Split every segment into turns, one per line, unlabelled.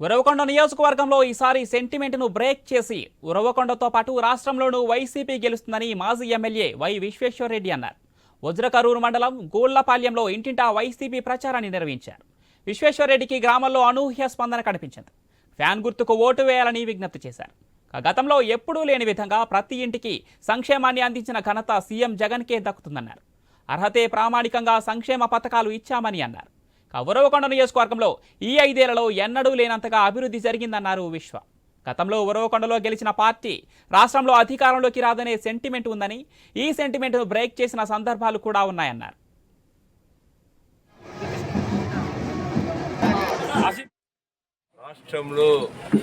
ఉరవకొండ నియోజకవర్గంలో ఈసారి సెంటిమెంట్ను బ్రేక్ చేసి ఉరవకొండతో పాటు రాష్ట్రంలోనూ వైసీపీ గెలుస్తుందని మాజీ ఎమ్మెల్యే వై విశ్వేశ్వరరెడ్డి అన్నారు. వజ్రకరూరు మండలం గూళ్ళపాలెంలో ఇంటింటా వైసీపీ ప్రచారాన్ని నిర్వహించారు. విశ్వేశ్వరరెడ్డికి గ్రామంలో అనూహ్య స్పందన కనిపించింది. ఫ్యాన్ గుర్తుకు ఓటు వేయాలని విజ్ఞప్తి చేశారు. గతంలో ఎప్పుడూ లేని విధంగా ప్రతి ఇంటికి సంక్షేమాన్ని అందించిన ఘనత సీఎం జగన్కే దక్కుతుందన్నారు. అర్హతే ప్రామాణికంగా సంక్షేమ పథకాలు ఇచ్చామని అన్నారు. ఉరవకొండ నియోజకవర్గంలో ఈ ఐదేళ్ళలో ఎన్నడూ లేనంతగా అభివృద్ధి జరిగిందన్నారు విశ్వ. గతంలో ఉరవకొండలో గెలిచిన పార్టీ రాష్ట్రంలో అధికారంలోకి రాదనే సెంటిమెంట్ ఉందని ఈ సెంటిమెంట్ను బ్రేక్ చేసిన సందర్భాలు కూడా ఉన్నాయన్నారు.
రాష్ట్రంలో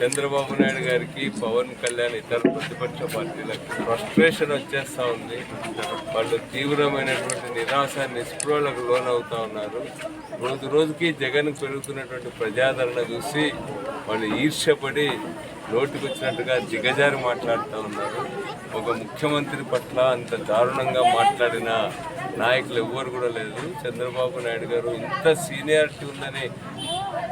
చంద్రబాబు నాయుడు గారికి పవన్ కళ్యాణ్ ఇతర ప్రతిపక్ష పార్టీలకు ఫ్రస్ట్రేషన్ వచ్చేస్తా ఉంది. వాళ్ళు తీవ్రమైనటువంటి నిరాశ నిస్పృహలకు లోనవుతా ఉన్నారు. రోజు రోజుకి జగన్ పెరుగుతున్నటువంటి ప్రజాదరణ చూసి వాళ్ళు ఈర్ష్యపడి నోటికొచ్చినట్టుగా దిగజారి మాట్లాడుతూ ఉన్నారు. ఒక ముఖ్యమంత్రి పట్ల అంత దారుణంగా మాట్లాడిన నాయకులు ఎవ్వరు కూడా లేదు. చంద్రబాబు నాయుడు గారు ఇంత సీనియారిటీ ఉందని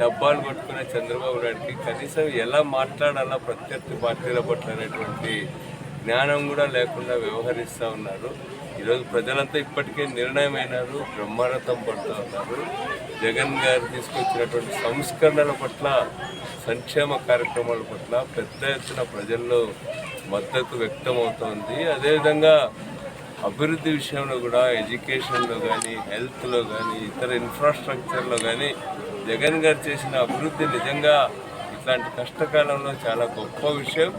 డబ్బాలు కొట్టుకునే చంద్రబాబు నాయుడుకి కనీసం ఎలా మాట్లాడాలా ప్రత్యర్థి పార్టీల పట్ల అనేటువంటి జ్ఞానం కూడా లేకుండా వ్యవహరిస్తూ ఉన్నారు. ఈరోజు ప్రజలంతా ఇప్పటికే నిర్ణయమైనారు బ్రహ్మరథం పడుతూ ఉన్నారు. జగన్ గారు తీసుకొచ్చినటువంటి సంస్కరణల పట్ల సంక్షేమ కార్యక్రమాల పట్ల పెద్ద ఎత్తున ప్రజల్లో మద్దతు వ్యక్తమవుతోంది. అదేవిధంగా అభివృద్ధి విషయంలో కూడా ఎడ్యుకేషన్లో కానీ హెల్త్లో కానీ ఇతర ఇన్ఫ్రాస్ట్రక్చర్లో కానీ జగన్ గారు చేసిన అభివృద్ధి నిజంగా ఇట్లాంటి కష్టకాలంలో చాలా గొప్ప విషయం.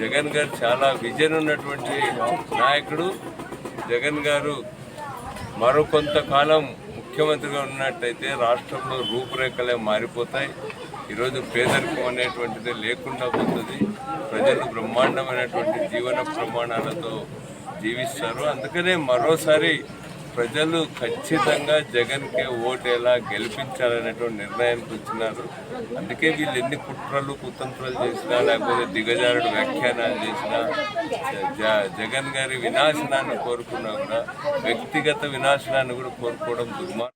జగన్ గారు చాలా విజన్ ఉన్నటువంటి నాయకుడు. జగన్ గారు మరో కొంతకాలం ముఖ్యమంత్రిగా ఉన్నట్టయితే రాష్ట్రంలో రూపురేఖలే మారిపోతాయి. ఈరోజు పేదరికం అనేటువంటిది లేకుండా పోతుంది. ప్రజలు బ్రహ్మాండమైనటువంటి జీవన ప్రమాణాలతో జీవిస్తారు. అందుకనే మరోసారి ప్రజలు ఖచ్చితంగా జగన్కే ఓటేలా గెలిపించాలనేటువంటి నిర్ణయానికి వచ్చినారు. అందుకే వీళ్ళు ఎన్ని కుట్రలు కుతంత్రాలు చేసినా లేకపోతే దిగజారుడు వ్యాఖ్యానాలు చేసినా జ- జగన్ గారి వినాశనాన్ని కోరుకున్నా కూడా వ్యక్తిగత వినాశనాన్ని కూడా కోరుకోవడం దుర్మార్గం.